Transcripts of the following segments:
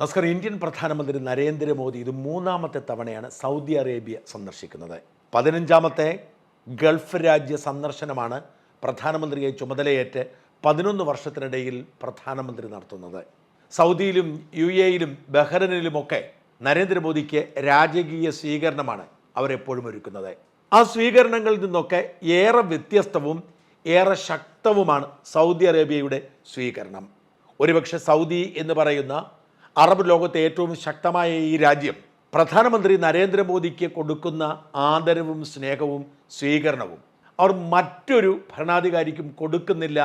നമസ്കാരം. ഇന്ത്യൻ പ്രധാനമന്ത്രി നരേന്ദ്രമോദി ഇത് മൂന്നാമത്തെ തവണയാണ് സൗദി അറേബ്യ സന്ദർശിക്കുന്നത്. പതിനഞ്ചാമത്തെ ഗൾഫ് രാജ്യ സന്ദർശനമാണ് പ്രധാനമന്ത്രിയെ ചുമതലയേറ്റ് പതിനൊന്ന് വർഷത്തിനിടയിൽ പ്രധാനമന്ത്രി നടത്തുന്നത്. സൗദിയിലും യു എയിലും ബഹ്റനിലുമൊക്കെ നരേന്ദ്രമോദിക്ക് രാജകീയ സ്വീകരണമാണ് അവരെപ്പോഴും ഒരുക്കുന്നത്. ആ സ്വീകരണങ്ങളിൽ നിന്നൊക്കെ ഏറെ വ്യത്യസ്തവും ഏറെ ശക്തവുമാണ് സൗദി അറേബ്യയുടെ സ്വീകരണം. ഒരുപക്ഷെ സൗദി എന്ന് പറയുന്ന അറബ് ലോകത്തെ ഏറ്റവും ശക്തമായ ഈ രാജ്യം പ്രധാനമന്ത്രി നരേന്ദ്രമോദിക്ക് കൊടുക്കുന്ന ആദരവും സ്നേഹവും സ്വീകരണവും അവർ മറ്റൊരു ഭരണാധികാരിക്കും കൊടുക്കുന്നില്ല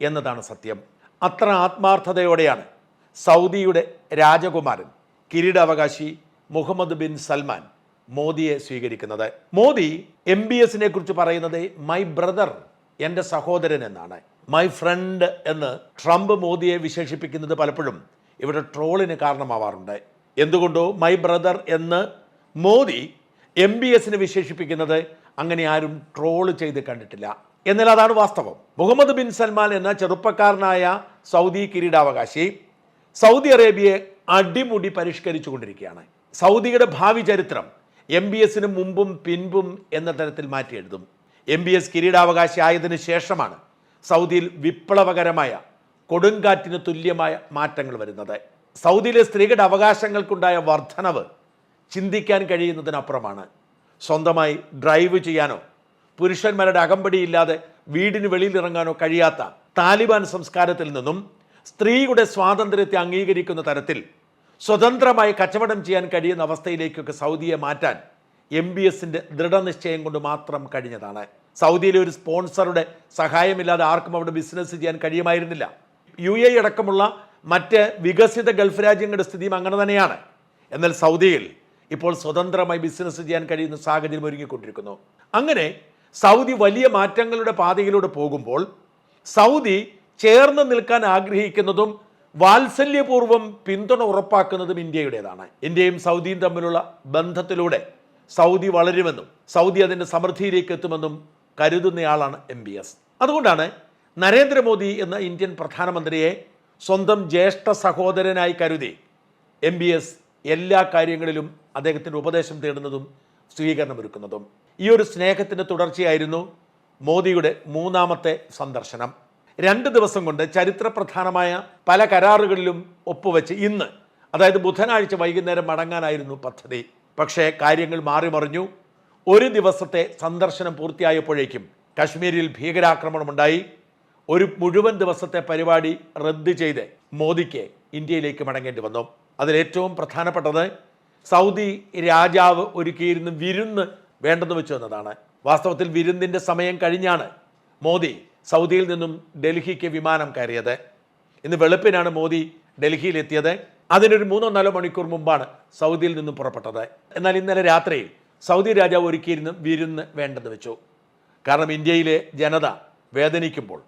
എന്നതാണ് സത്യം. അത്ര ആത്മാർത്ഥതയോടെയാണ് സൗദിയുടെ രാജകുമാരൻ കിരീടാവകാശി മുഹമ്മദ് ബിൻ സൽമാൻ മോദിയെ സ്വീകരിക്കുന്നത്. മോദി എം ബി എസിനെ കുറിച്ച് പറയുന്നത് മൈ ബ്രദർ എന്റെ സഹോദരൻ എന്നാണ്. മൈ ഫ്രണ്ട് എന്ന് ട്രംപ് മോദിയെ വിശേഷിപ്പിക്കുന്നത് പലപ്പോഴും ഇവിടെ ട്രോളിന് കാരണമാവാറുണ്ട്. എന്തുകൊണ്ടോ? മൈ ബ്രദർ എന്ന് മോദി എം ബി എസിനെ വിശേഷിപ്പിക്കുന്നത് അങ്ങനെ ആരും ട്രോൾ ചെയ്ത് കണ്ടിട്ടില്ല. എന്നാൽ അതാണ് വാസ്തവം. മുഹമ്മദ് ബിൻ സൽമാൻ എന്ന ചെറുപ്പക്കാരനായ സൗദി കിരീടാവകാശി സൗദി അറേബ്യയെ അടിമുടി പരിഷ്കരിച്ചു കൊണ്ടിരിക്കുകയാണ് സൗദിയുടെ ഭാവി ചരിത്രം എം ബി എസിന് മുമ്പും പിൻപും എന്ന തരത്തിൽ മാറ്റി എഴുതും. എം ബി എസ് കിരീടാവകാശി ആയതിനു ശേഷമാണ് സൗദിയിൽ വിപ്ലവകരമായ കൊടുങ്കാറ്റിന് തുല്യമായ മാറ്റങ്ങൾ വരുന്നത്. സൗദിയിലെ സ്ത്രീകളുടെ അവകാശങ്ങൾക്കുണ്ടായ വർധനവ് ചിന്തിക്കാൻ കഴിയുന്നതിനപ്പുറമാണ്. സ്വന്തമായി ഡ്രൈവ് ചെയ്യാനോ പുരുഷന്മാരുടെ അകമ്പടിയില്ലാതെ വീടിന് വെളിയിലിറങ്ങാനോ കഴിയാത്ത താലിബാൻ സംസ്കാരത്തിൽ നിന്നും സ്ത്രീയുടെ സ്വാതന്ത്ര്യത്തെ അംഗീകരിക്കുന്ന തരത്തിൽ സ്വതന്ത്രമായി കച്ചവടം ചെയ്യാൻ കഴിയുന്ന അവസ്ഥയിലേക്കൊക്കെ സൗദിയെ മാറ്റാൻ എം ബി എസിന്റെ ദൃഢനിശ്ചയം കൊണ്ട് മാത്രം കഴിഞ്ഞതാണ്. സൗദിയിലെ ഒരു സ്പോൺസറുടെ സഹായമില്ലാതെ ആർക്കും അവിടെ ബിസിനസ് ചെയ്യാൻ കഴിയുമായിരുന്നില്ല. യു എ അടക്കമുള്ള മറ്റ് വികസിത ഗൾഫ് രാജ്യങ്ങളുടെ സ്ഥിതിയും അങ്ങനെ തന്നെയാണ്. എന്നാൽ സൗദിയിൽ ഇപ്പോൾ സ്വതന്ത്രമായി ബിസിനസ് ചെയ്യാൻ കഴിയുന്ന സാഹചര്യം ഒരുങ്ങിക്കൊണ്ടിരിക്കുന്നു. അങ്ങനെ സൗദി വലിയ മാറ്റങ്ങളുടെ പാതയിലൂടെ പോകുമ്പോൾ സൗദി ചേർന്ന് നിൽക്കാൻ ആഗ്രഹിക്കുന്നതും വാത്സല്യപൂർവം പിന്തുണ ഉറപ്പാക്കുന്നതും ഇന്ത്യയുടേതാണ്. ഇന്ത്യയും സൗദിയും തമ്മിലുള്ള ബന്ധത്തിലൂടെ സൗദി വളരുമെന്നും സൗദി അതിന്റെ സമൃദ്ധിയിലേക്ക് എത്തുമെന്നും കരുതുന്നയാളാണ് എം ബി എസ്. അതുകൊണ്ടാണ് നരേന്ദ്രമോദി എന്ന ഇന്ത്യൻ പ്രധാനമന്ത്രിയെ സ്വന്തം ജ്യേഷ്ഠ സഹോദരനായി കരുതി എം ബി എസ് എല്ലാ കാര്യങ്ങളിലും അദ്ദേഹത്തിന്റെ ഉപദേശം തേടുന്നതും സ്വീകരണമൊരുക്കുന്നതും. ഈ ഒരു സ്നേഹത്തിന്റെ തുടർച്ചയായിരുന്നു മോദിയുടെ മൂന്നാമത്തെ സന്ദർശനം. രണ്ട് ദിവസം കൊണ്ട് ചരിത്രപ്രധാനമായ പല കരാറുകളിലും ഒപ്പുവെച്ച് ഇന്ന് അതായത് ബുധനാഴ്ച വൈകുന്നേരം മടങ്ങാനായിരുന്നു പദ്ധതി. പക്ഷേ കാര്യങ്ങൾ മാറിമറിഞ്ഞു ഒരു ദിവസത്തെ സന്ദർശനം പൂർത്തിയായപ്പോഴേക്കും കശ്മീരിൽ ഭീകരാക്രമണമുണ്ടായി. ഒരു മുഴുവൻ ദിവസത്തെ പരിപാടി റദ്ദ് ചെയ്ത് മോദിക്ക് ഇന്ത്യയിലേക്ക് മടങ്ങേണ്ടി വന്നു. അതിലേറ്റവും പ്രധാനപ്പെട്ടത് സൗദി രാജാവ് ഒരുക്കിയിരുന്ന വിരുന്ന് വേണ്ടെന്ന് വെച്ചു എന്നതാണ്. വാസ്തവത്തിൽ വിരുന്നിന്റെ സമയം കഴിഞ്ഞാണ് മോദി സൗദിയിൽ നിന്നും ഡൽഹിക്ക് വിമാനം കയറിയത്. ഇന്ന് വെളുപ്പിനാണ് മോദി ഡൽഹിയിലെത്തിയത്. അതിനൊരു മൂന്നോ നാലോ മണിക്കൂർ മുമ്പാണ് സൗദിയിൽ നിന്നും പുറപ്പെട്ടത്. എന്നാൽ ഇന്നലെ രാത്രിയിൽ സൗദി രാജാവ് ഒരുക്കിയിരുന്ന വിരുന്ന് വേണ്ടെന്ന് വെച്ചു. കാരണം ഇന്ത്യയിലെ ജനത വേദനിക്കുമ്പോൾ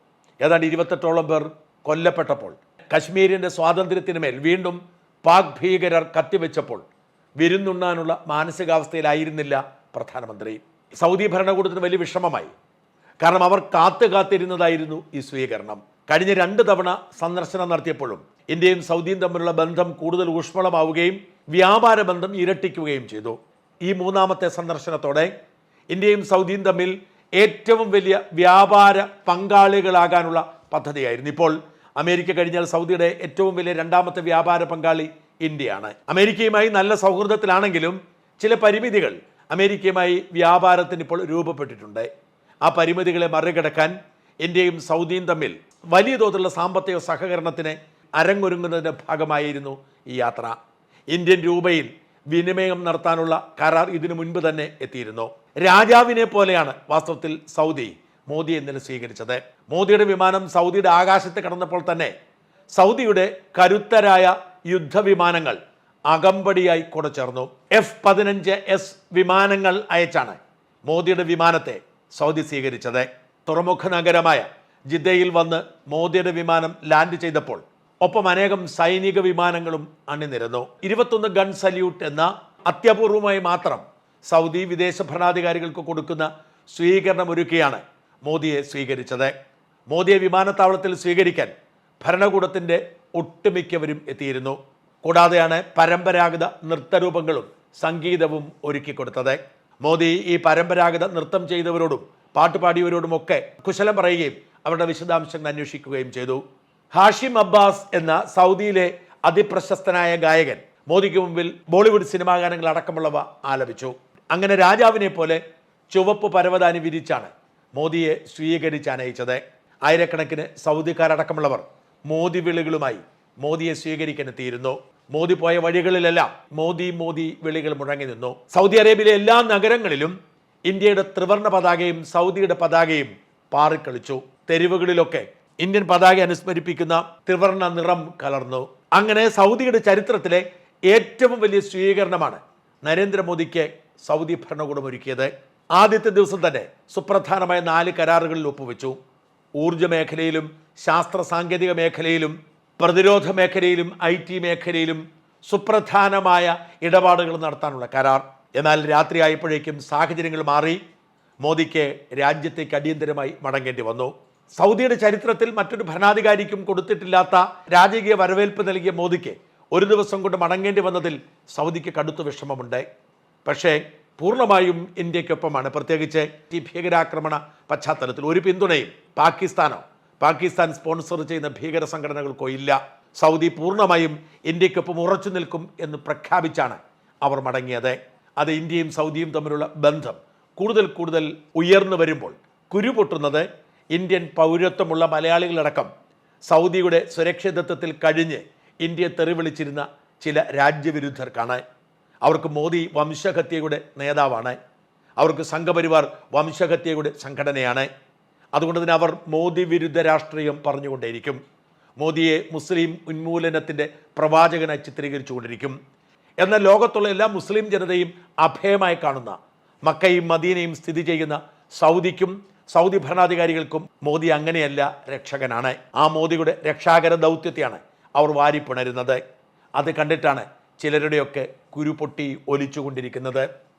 ഏതാണ്ട് ഇരുപത്തെട്ടോളം പേർ കൊല്ലപ്പെട്ടപ്പോൾ കശ്മീരിന്റെ സ്വാതന്ത്ര്യത്തിന് മേൽ വീണ്ടും പാക് ഭീകരർ കത്തിവെച്ചപ്പോൾ വിരുന്നുണ്ണാനുള്ള മാനസികാവസ്ഥയിലായിരുന്നില്ല പ്രധാനമന്ത്രി. സൗദി ഭരണകൂടത്തിന് വലിയ വിഷമമായി. കാരണം അവർ കാത്തു കാത്തിരുന്നതായിരുന്നു ഈ സ്വീകരണം. കഴിഞ്ഞ രണ്ട് തവണ സന്ദർശനം നടത്തിയപ്പോഴും ഇന്ത്യയും സൗദിയും തമ്മിലുള്ള ബന്ധം കൂടുതൽ ഊഷ്മളമാവുകയും വ്യാപാര ബന്ധം ഇരട്ടിക്കുകയും ചെയ്തു. ഈ മൂന്നാമത്തെ സന്ദർശനത്തോടെ ഇന്ത്യയും സൗദിയും തമ്മിൽ ഏറ്റവും വലിയ വ്യാപാര പങ്കാളികളാകാനുള്ള പദ്ധതിയായിരുന്നു. ഇപ്പോൾ അമേരിക്ക കഴിഞ്ഞാൽ സൗദിയുടെ ഏറ്റവും വലിയ രണ്ടാമത്തെ വ്യാപാര പങ്കാളി ഇന്ത്യയാണ്. അമേരിക്കയുമായി നല്ല സൗഹൃദത്തിലാണെങ്കിലും ചില പരിമിതികൾ അമേരിക്കയുമായി വ്യാപാരത്തിന് ഇപ്പോൾ രൂപപ്പെട്ടിട്ടുണ്ട്. ആ പരിമിതികളെ മറികടക്കാൻ ഇന്ത്യയും സൗദിയും തമ്മിൽ വലിയ തോതിലുള്ള സാമ്പത്തിക സഹകരണത്തിന് അരങ്ങൊരുങ്ങുന്നതിന്റെ ഭാഗമായിരുന്നു ഈ യാത്ര. ഇന്ത്യൻ രൂപയിൽ വിനിമയം നടത്താനുള്ള കരാർ ഇതിനു മുൻപ് തന്നെ എത്തിയിരുന്നു. രാജാവിനെ പോലെയാണ് വാസ്തവത്തിൽ സൗദി. മോദി ഇന്നലെ സ്വീകരിച്ചത്? മോദിയുടെ വിമാനം സൗദിയുടെ ആകാശത്ത് കടന്നപ്പോൾ തന്നെ സൗദിയുടെ കരുത്തരായ യുദ്ധവിമാനങ്ങൾ അകമ്പടിയായി കുടച്ചേർന്നു എഫ് പതിനഞ്ച് എസ് വിമാനങ്ങൾ അയച്ചാണ് മോദിയുടെ വിമാനത്തെ സൗദി സ്വീകരിച്ചത്. തുറമുഖ നഗരമായ ജിദ്ദയിൽ വന്ന് മോദിയുടെ വിമാനം ലാൻഡ് ചെയ്തപ്പോൾ ഒപ്പം അനേകം സൈനിക വിമാനങ്ങളും അണിനിരന്നു. ഇരുപത്തൊന്ന് ഗൺ സല്യൂട്ട് എന്ന അത്യപൂർവമായി മാത്രം സൗദി വിദേശ ഭരണാധികാരികൾക്ക് കൊടുക്കുന്ന സ്വീകരണം ഒരുക്കിയാണ് മോദിയെ സ്വീകരിച്ചത്. മോദിയെ വിമാനത്താവളത്തിൽ സ്വീകരിക്കാൻ ഭരണകൂടത്തിന്റെ ഒട്ടുമിക്കവരും എത്തിയിരുന്നു. കൂടാതെയാണ് പരമ്പരാഗത നൃത്തരൂപങ്ങളും സംഗീതവും ഒരുക്കിക്കൊടുത്തത് മോദി ഈ പരമ്പരാഗത നൃത്തം ചെയ്തവരോടും പാട്ടുപാടിയവരോടുമൊക്കെ കുശലം പറയുകയും അവരുടെ വിശദാംശങ്ങൾ അന്വേഷിക്കുകയും ചെയ്തു. ഹാഷിം അബ്ബാസ് എന്ന സൗദിയിലെ അതിപ്രശസ്തനായ ഗായകൻ മോദിക്ക് മുമ്പിൽ ബോളിവുഡ് സിനിമാ ഗാനങ്ങൾ അടക്കമുള്ളവ ആലപിച്ചു. അങ്ങനെ രാജാവിനെ പോലെ ചുവപ്പ് പരവതാനി വിരിച്ചാണ് മോദിയെ സ്വീകരിച്ച് അനയിച്ചത് ആയിരക്കണക്കിന് സൗദിക്കാരടക്കമുള്ളവർ മോദി വിളികളുമായി മോദിയെ സ്വീകരിക്കാനെത്തിയിരുന്നു മോദി പോയ വഴികളിലെല്ലാം മോദി മോദി വിളികൾ മുഴങ്ങി നിന്നു. സൗദി അറേബ്യയിലെ എല്ലാ നഗരങ്ങളിലും ഇന്ത്യയുടെ ത്രിവർണ പതാകയും സൗദിയുടെ പതാകയും പാറിക്കളിച്ചു. തെരുവുകളിലൊക്കെ ഇന്ത്യൻ പതാക അനുസ്മരിപ്പിക്കുന്ന ത്രിവർണ നിറം കലർന്നു. അങ്ങനെ സൗദിയുടെ ചരിത്രത്തിലെ ഏറ്റവും വലിയ സ്വീകരണമാണ് നരേന്ദ്രമോദിക്ക് സൗദി ഭരണകൂടം ഒരുക്കിയത്. ആദ്യത്തെ ദിവസം തന്നെ സുപ്രധാനമായ നാല് കരാറുകളിൽ ഒപ്പുവെച്ചു. ഊർജ മേഖലയിലും ശാസ്ത്ര സാങ്കേതിക മേഖലയിലും പ്രതിരോധ മേഖലയിലും ഐ ടി മേഖലയിലും സുപ്രധാനമായ ഇടപാടുകൾ നടത്താനുള്ള കരാർ. എന്നാൽ രാത്രിയായപ്പോഴേക്കും സാഹചര്യങ്ങൾ മാറി. മോദിക്ക് രാജ്യത്തേക്ക് അടിയന്തരമായി മടങ്ങേണ്ടി വന്നു. സൗദിയുടെ ചരിത്രത്തിൽ മറ്റൊരു ഭരണാധികാരിക്കും കൊടുത്തിട്ടില്ലാത്ത രാജകീയ വരവേൽപ്പ് നൽകിയ മോദിക്ക് ഒരു ദിവസം കൊണ്ട് മടങ്ങേണ്ടി വന്നതിൽ സൗദിക്ക് കടുത്ത വിഷമമുണ്ട്. പക്ഷേ പൂർണമായും ഇന്ത്യക്കൊപ്പമാണ് പ്രത്യേകിച്ച് ഈ ഭീകരാക്രമണ പശ്ചാത്തലത്തിൽ ഒരു പിന്തുണയും പാകിസ്ഥാനോ. പാകിസ്ഥാൻ സ്പോൺസർ ചെയ്യുന്ന ഭീകര സംഘടനകൾക്കോ ഇല്ല. സൗദി പൂർണമായും ഇന്ത്യക്കൊപ്പം ഉറച്ചു നിൽക്കും എന്ന് പ്രഖ്യാപിച്ചാണ് അവർ മടങ്ങിയത്. അത് ഇന്ത്യയും സൗദിയും തമ്മിലുള്ള ബന്ധം കൂടുതൽ കൂടുതൽ ഉയർന്നു വരുമ്പോൾ കുരുപൊട്ടുന്നത് ഇന്ത്യൻ പൗരത്വമുള്ള മലയാളികളടക്കം സൗദിയുടെ സുരക്ഷിതത്വത്തിൽ കഴിഞ്ഞ് ഇന്ത്യയെ തെറിവിളിച്ചിരുന്ന ചില രാജ്യവിരുദ്ധർക്കാണ്. അവർക്ക് മോദി വംശഹത്യയുടെ നേതാവാണ്. അവർക്ക് സംഘപരിവാർ വംശഹത്യയുടെ സംഘടനയാണ്. അതുകൊണ്ട് തന്നെ അവർ മോദി വിരുദ്ധ രാഷ്ട്രീയം പറഞ്ഞുകൊണ്ടേയിരിക്കും. മോദിയെ മുസ്ലിം ഉന്മൂലനത്തിന്റെ പ്രവാചകനായി ചിത്രീകരിച്ചുകൊണ്ടിരിക്കും. എന്നാൽ ലോകത്തുള്ള എല്ലാ മുസ്ലിം ജനതയും അഭയമായി കാണുന്ന മക്കയും മദീനയും സ്ഥിതി ചെയ്യുന്ന സൗദിക്കും സൗദി ഭരണാധികാരികൾക്കും മോദി അങ്ങനെയല്ല രക്ഷകനാണ്. ആ മോദിയുടെ രക്ഷാകര ദൗത്യത്തെയാണ് അവർ വാരിപ്പിണരുന്നത്. അത് കണ്ടിട്ടാണ് ചിലരുടെയൊക്കെ കുരുപൊട്ടി ഒലിച്ചുകൊണ്ടിരിക്കുന്നത്.